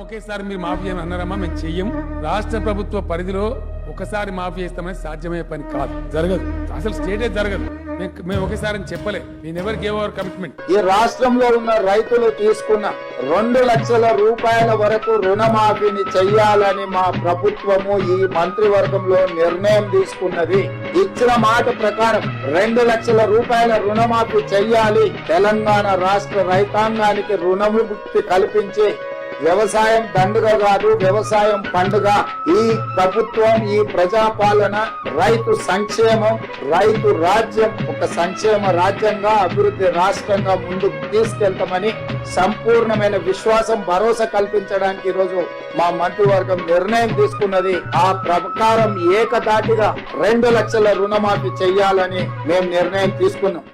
ఒకేసారి మీరు మాఫీ అని అన్నారమ్మా మేము చెయ్యం రాష్ట్ర ప్రభుత్వ పరిధిలో ఒకసారి మాఫీ చేస్తామని సాధ్యమయ్యే పని కాదు. జరగదు. అసలు స్టేటే జరగదు. మేము- ఒకేసారి చెప్పలే. నేను ఎవరు గేవ్ అవర్ కమిట్మెంట్? ఈ రాష్ట్రంలో ఉన్న రైతులు తీసుకున్న రెండు లక్షల రూపాయల వరకు రుణమాఫీని చెయ్యాలని మా ప్రభుత్వము ఈ మంత్రివర్గంలో నిర్ణయం తీసుకున్నది. ఇచ్చిన మాట ప్రకారం రెండు లక్షల రూపాయల రుణమాఫీ చెయ్యాలి. తెలంగాణ రాష్ట్ర రైతాంగానికి రుణముక్తి కల్పించి వ్యవసాయం దండుగ కాదు వ్యవసాయం పండుగ. ఈ ప్రభుత్వం ఈ ప్రజాపాలన రైతు సంక్షేమం రైతు రాజ్యం ఒక సంక్షేమ రాజ్యంగా అభివృద్ధి రాష్ట్రంగా ముందుకు తీసుకెళ్తామని సంపూర్ణమైన విశ్వాసం భరోసా కల్పించడానికి ఈరోజు మా మంత్రివర్గం నిర్ణయం తీసుకున్నది. ఆ ప్రకారం ఏకదాటిగా రెండు లక్షల రుణమాఫీ చెయ్యాలని మేము నిర్ణయం తీసుకున్నాం.